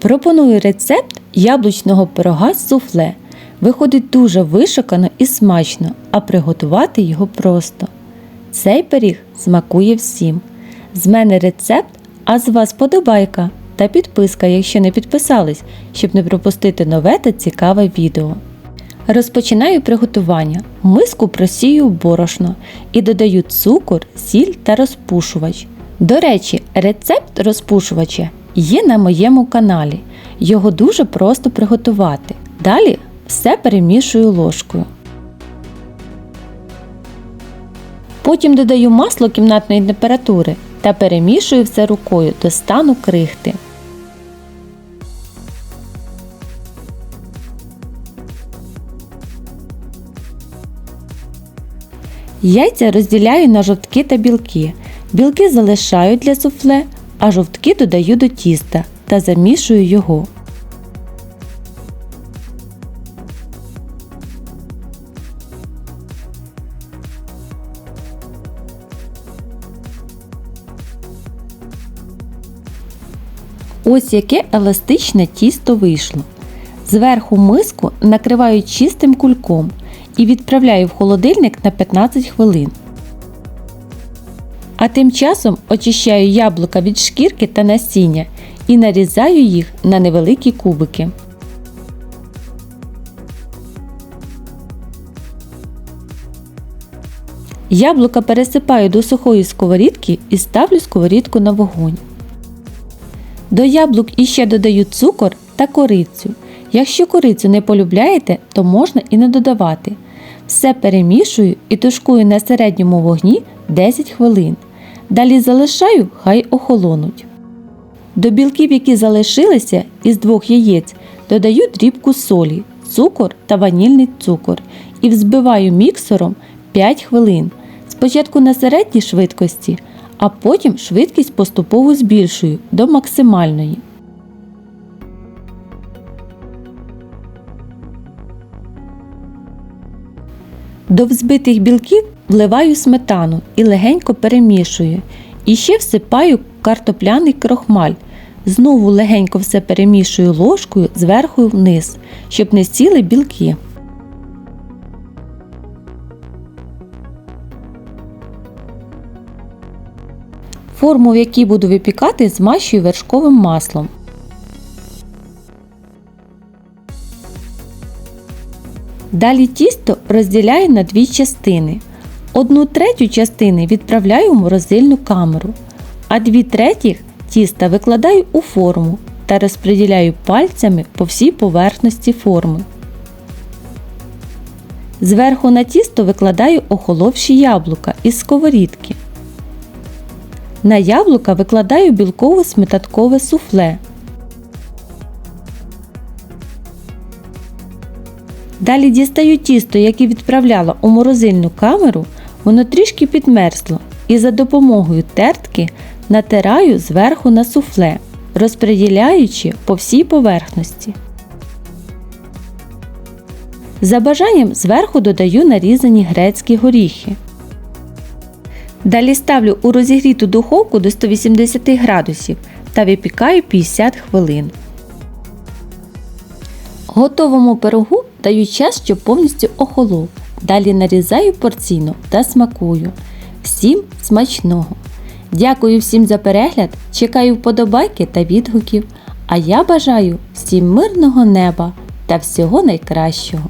Пропоную рецепт яблучного пирога з суфле. Виходить дуже вишукано і смачно, а приготувати його просто. Цей пиріг смакує всім. З мене рецепт, а з вас подобайка та підписка, якщо не підписались, щоб не пропустити нове та цікаве відео. Розпочинаю приготування. Миску просію борошно і додаю цукор, сіль та розпушувач. До речі, рецепт розпушувача є на моєму каналі. Його дуже просто приготувати. Далі все перемішую ложкою. Потім додаю масло кімнатної температури та перемішую все рукою до стану крихти. Яйця розділяю на жовтки та білки. Білки залишаю для суфле, а жовтки додаю до тіста та замішую його. Ось яке еластичне тісто вийшло. Зверху миску накриваю чистим кульком і відправляю в холодильник на 15 хвилин. А тим часом очищаю яблука від шкірки та насіння і нарізаю їх на невеликі кубики. Яблука пересипаю до сухої сковорідки і ставлю сковорідку на вогонь. До яблук іще додаю цукор та корицю. Якщо корицю не полюбляєте, то можна і не додавати. Все перемішую і тушкую на середньому вогні 10 хвилин. Далі залишаю, хай охолонуть. До білків, які залишилися із двох яєць, додаю дрібку солі, цукор та ванільний цукор і взбиваю міксером 5 хвилин. Спочатку на середній швидкості, а потім швидкість поступово збільшую до максимальної. До взбитих білків вливаю сметану і легенько перемішую. І ще всипаю картопляний крохмаль. Знову легенько все перемішую ложкою зверху вниз, щоб не сіли білки. Форму, в якій буду випікати, змащую вершковим маслом. Далі тісто розділяю на дві частини. Одну третю частини відправляю в морозильну камеру, а дві третіх тіста викладаю у форму та розподіляю пальцями по всій поверхності форми. Зверху на тісто викладаю охоловші яблука із сковорідки. На яблука викладаю білково сметаткове суфле. Далі дістаю тісто, яке відправляла у морозильну камеру, воно трішки підмерзло і за допомогою тертки натираю зверху на суфле, розподіляючи по всій поверхності. За бажанням зверху додаю нарізані грецькі горіхи. Далі ставлю у розігріту духовку до 180 градусів та випікаю 50 хвилин. Готовому пирогу даю час, щоб повністю охолов. Далі нарізаю порційно та смакую. Всім смачного! Дякую всім за перегляд, чекаю вподобайки та відгуків. А я бажаю всім мирного неба та всього найкращого!